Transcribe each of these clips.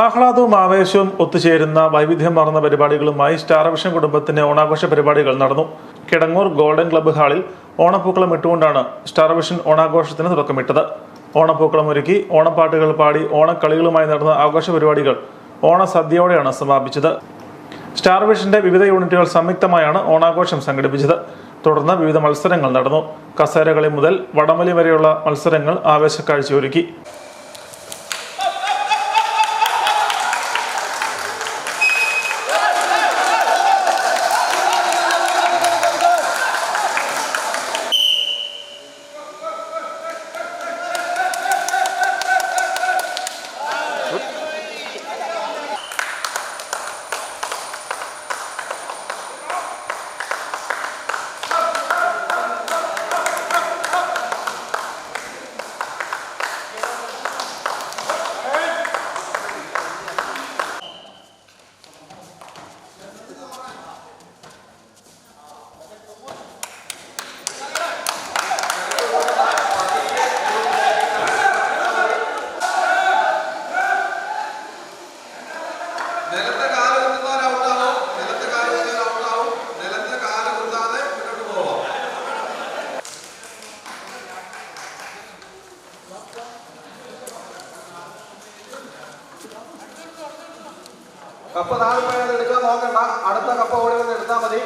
ആഹ്ലാദവും ആവേശവും ഒത്തുചേരുന്ന വൈവിധ്യമാർന്ന പരിപാടികളുമായി സ്റ്റാർവിഷൻ കുടുംബത്തിന്റെ ഓണാഘോഷ പരിപാടികൾ നടന്നു. കിടങ്ങൂർ ഗോൾഡൻ ക്ലബ്ബ് ഹാളിൽ ഓണപ്പൂക്കളം ഇട്ടുകൊണ്ടാണ് സ്റ്റാർവിഷൻ ഓണാഘോഷത്തിന് തുടക്കമിട്ടത്. ഓണപ്പൂക്കളം ഒരുക്കി ഓണപ്പാട്ടുകൾ പാടി ഓണക്കളികളുമായി നടന്ന ആഘോഷ പരിപാടികൾ ഓണസദ്യയോടെയാണ് സമാപിച്ചത്. സ്റ്റാർവിഷന്റെ വിവിധ യൂണിറ്റുകൾ സംയുക്തമായാണ് ഓണാഘോഷം സംഘടിപ്പിച്ചത്. തുടർന്ന് വിവിധ മത്സരങ്ങൾ നടന്നു. കസേരകളി മുതൽ വടമലി വരെയുള്ള മത്സരങ്ങൾ ആവേശക്കാഴ്ചയൊരുക്കി. കപ്പ് നാല് പേര് എടുക്കാൻ നോക്കണ്ട അടുത്ത കപ്പ് ഓടി വന്ന് എടുത്താൽ മതി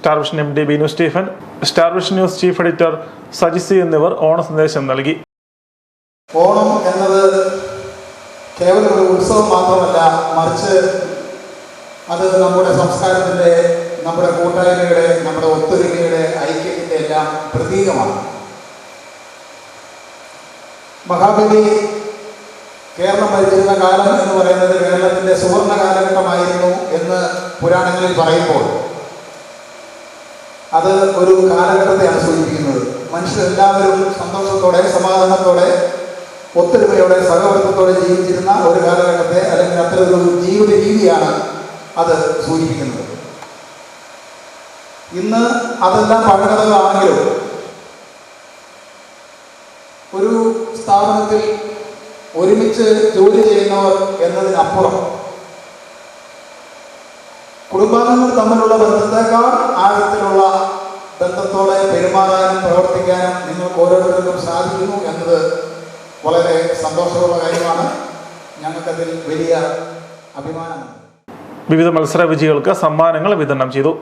Star Vision M D Binu Stephen Star Vision news chief editor Saji C എന്നിവർ ഓണ സന്ദേശം നൽകി. ഓണം എന്നത് കേവലം ഒരു ഉത്സവം മാത്രമല്ല മറിച്ച് അത് നമ്മുടെ സംസ്കാരത്തിന്റെ നമ്മുടെ കൂട്ടായ്മയുടെ നമ്മുടെ ഒത്തൊരുമയുടെ ഐക്യത്തിന്റെ എല്ലാം പ്രതീകമാണ്. മഹാബലി കേരളം ഭരിച്ചിരുന്ന കാലം എന്ന് പറയുന്നത് കേരളത്തിന്റെ സുവർണ കാലഘട്ടമായിരുന്നു എന്ന് പുരാണങ്ങളിൽ പറയുമ്പോൾ. അത് ഒരു കാലഘട്ടത്തെയാണ് സൂചിപ്പിക്കുന്നത് മനുഷ്യരെല്ലാവരും സന്തോഷത്തോടെ സമാധാനത്തോടെ ഒത്തൊരുമയോടെ സഹവർത്തത്തോടെ ജീവിച്ചിരുന്ന ഒരു കാലഘട്ടത്തെ അല്ലെങ്കിൽ അത്ര ഒരു ജീവിത രീതിയാണ് അത് സൂചിപ്പിക്കുന്നത്. ഇന്ന് അതെല്ലാം പഴകഥകളാണെങ്കിലും ഒരു സ്ഥാപനത്തിൽ ഒരുമിച്ച് ജോലി ചെയ്യുന്നവർ എന്നതിനപ്പുറം കുടുംബാംഗങ്ങൾ തമ്മിലുള്ള ബന്ധത്തെക്കാൾ ബന്ധത്തോടെ പെരുമാറാനും പ്രവർത്തിക്കാനും നിങ്ങൾക്ക് ഓരോരുത്തർക്കും സാധിക്കുന്നു എന്നത് വളരെ സന്തോഷമുള്ള കാര്യമാണ്. ഞങ്ങൾക്കതിൽ വലിയ അഭിമാനമാണ് വിവിധ മത്സര വിജയികൾക്ക് സമ്മാനങ്ങൾ വിതരണം ചെയ്തു.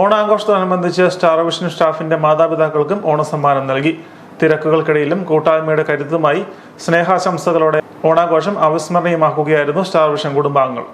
ഓണാഘോഷത്തോടനുബന്ധിച്ച് സ്റ്റാർ വിഷൻ സ്റ്റാഫിന്റെ മാതാപിതാക്കൾക്കും ഓണസമ്മാനം നൽകി. തിരക്കുകൾക്കിടയിലും കൂട്ടായ്മയുടെ കരുത്തുമായി സ്നേഹാശംസകളോടെ ഓണാഘോഷം അവിസ്മരണീയമാക്കുകയായിരുന്നു സ്റ്റാർവിഷൻ കുടുംബാംഗങ്ങൾ.